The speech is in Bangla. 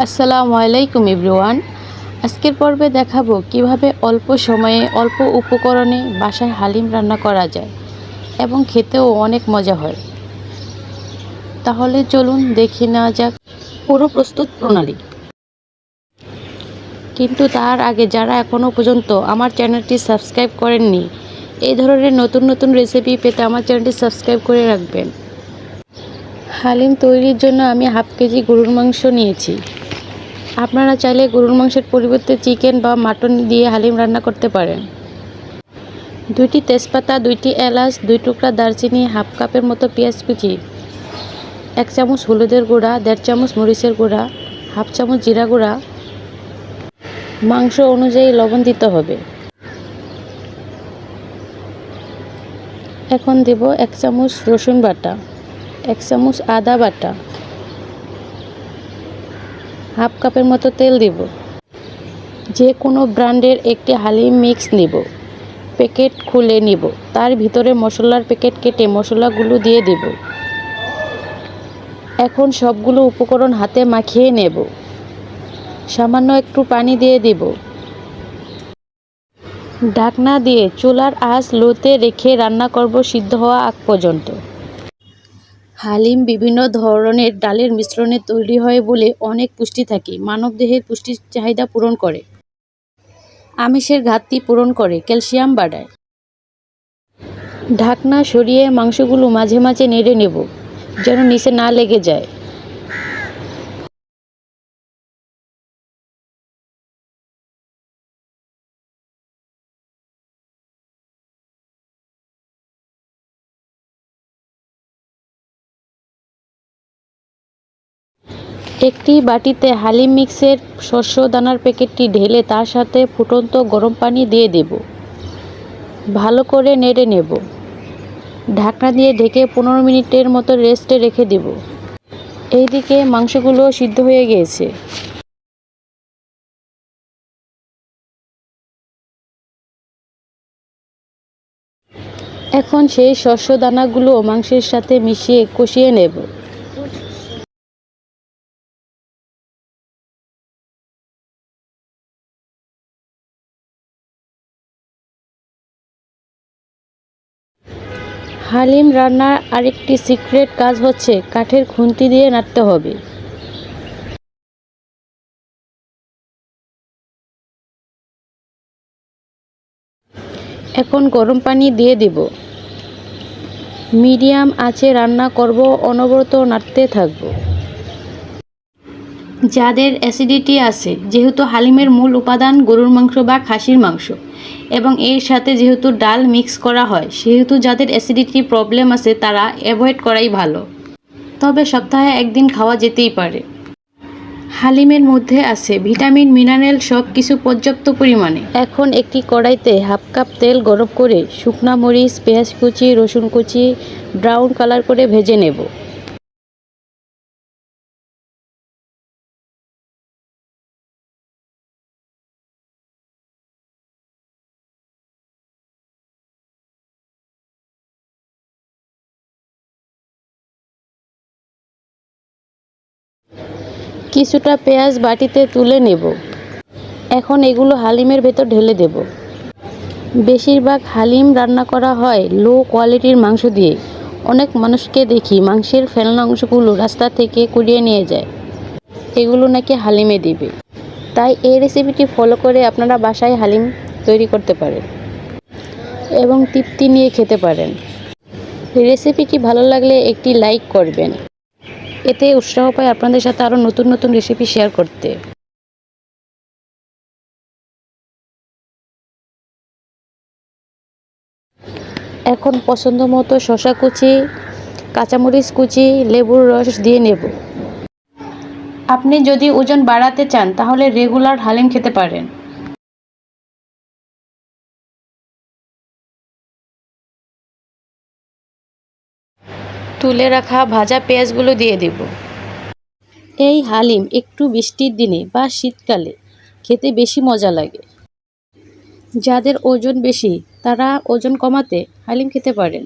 আসসালামু আলাইকুম এভরিওয়ান। আজকের পর্বে দেখাবো কীভাবে অল্প সময়ে অল্প উপকরণে বাসায় হালিম রান্না করা যায় এবং খেতেও অনেক মজা হয়। তাহলে চলুন দেখে নেওয়া যাক পুরো প্রস্তুত প্রণালী। কিন্তু তার আগে যারা এখনও পর্যন্ত আমার চ্যানেলটি সাবস্ক্রাইব করেননি, এই ধরনের নতুন নতুন রেসিপি পেতে আমার চ্যানেলটি সাবস্ক্রাইব করে রাখবেন। হালিম তৈরির জন্য আমি হাফ কেজি গরুর মাংস নিয়েছি। আপনারা চাইলে গরুর মাংসের পরিবর্তে চিকেন বা মাটন দিয়ে হালিম রান্না করতে পারেন। দুইটি তেজপাতা, দুইটি এলাচ, দুই টুকরা দারচিনি, হাফ কাপের মতো পেঁয়াজ কুচি, এক চামচ হলুদের গুঁড়া, দেড় চামচ মরিচের গুঁড়া, হাফ চামচ জিরা গুঁড়া। মাংস অনুযায়ী লবণ দিতে হবে। এখন দেব এক চামচ রসুন বাটা, এক চামচ আদা বাটা। হাফ কাপের মতো তেল দিব। যে কোনো ব্র্যান্ডের একটি হালিম মিক্স নিব। প্যাকেট খুলে নিব। তার ভিতরে মশলার প্যাকেট কেটে মশলাগুলো দিয়ে দেব। এখন সবগুলো উপকরণ হাতে মাখিয়ে নেব। সামান্য একটু পানি দিয়ে দেব। ঢাকনা দিয়ে চুলার আঁচ লোতে রেখে রান্না করব সিদ্ধ হওয়া আগ পর্যন্ত। হালিম বিভিন্ন ধরনের ডালের মিশ্রণে তৈরি হয় বলে অনেক পুষ্টি থাকে। মানবদেহের পুষ্টির চাহিদা পূরণ করে। আমিষের ঘাটতি পূরণ করে ক্যালসিয়াম বাড়ায়। ঢাকনা সরিয়ে মাংসগুলো মাঝে মাঝে নেড়ে নেব, যেন নিচে না লেগে যায়। একটি বাটিতে হালিম মিক্সের শস্য দানার প্যাকেটটি ঢেলে তার সাথে ফুটন্ত গরম পানি দিয়ে দেব। ভালো করে নেড়ে নেব। ঢাকনা দিয়ে ঢেকে পনেরো মিনিটের মতো রেস্টে রেখে দেব। এইদিকে মাংসগুলো সিদ্ধ হয়ে গিয়েছে। এখন সেই শস্য দানাগুলো মাংসের সাথে মিশিয়ে কষিয়ে নেব। হালিম রান্নার আরেকটি সিক্রেট কাজ হচ্ছে কাঠের খুন্তি দিয়ে নাড়তে হবে। এখন গরম পানি দিয়ে দেব। মিডিয়াম আছে রান্না করব, অনবরত নাড়তে থাকব। যাদের অ্যাসিডিটি আছে, যেহেতু হালিমের মূল উপাদান গরুর মাংস বা খাসির মাংস, এবং এর সাথে যেহেতু ডাল মিক্স করা হয়, সেহেতু যাদের অ্যাসিডিটি প্রবলেম আছে, তারা অ্যাভয়েড করাই ভালো। তবে সপ্তাহে একদিন খাওয়া যেতেই পারে। হালিমের মধ্যে আছে ভিটামিন, মিনারেল সব কিছু পর্যাপ্ত পরিমাণে। এখন একটি কড়াইতে হাফ কাপ তেল গরম করে শুকনা মরিচ, পেঁয়াজ কুচি, রসুন কুচি, ব্রাউন কালার করে ভেজে নেব। কিছুটা পেঁয়াজ বাটিতে তুলে নেব। এখন এগুলো হালিমের ভেতর ঢেলে দেব। বেশিরভাগ হালিম রান্না করা হয় লো কোয়ালিটির মাংস দিয়ে। অনেক মানুষকে দেখি মাংসের ফেলনা অংশগুলো রাস্তা থেকে কুড়িয়ে নিয়ে যায়। এগুলো নাকি হালিমে দিবে। তাই এই রেসিপিটি ফলো করে আপনারা বাসায় হালিম তৈরি করতে পারেন এবং তৃপ্তি নিয়ে খেতে পারেন। রেসিপিটি ভালো লাগলে একটি লাইক করবেন। এতে উৎসাহ পায় আপনাদের সাথে আরও নতুন নতুন রেসিপি শেয়ার করতে। এখন পছন্দ মতো শশা কুচি, কাঁচামরিচ কুচি, লেবুর রস দিয়ে নেব। আপনি যদি ওজন বাড়াতে চান, তাহলে রেগুলার হালিম খেতে পারেন। তুলে রাখা ভাজা পেঁয়াজগুলো দিয়ে দেব। এই হালিম একটু বৃষ্টির দিনে বা শীতকালে খেতে বেশি মজা লাগে। যাদের ওজন বেশি, তারা ওজন কমাতে হালিম খেতে পারেন।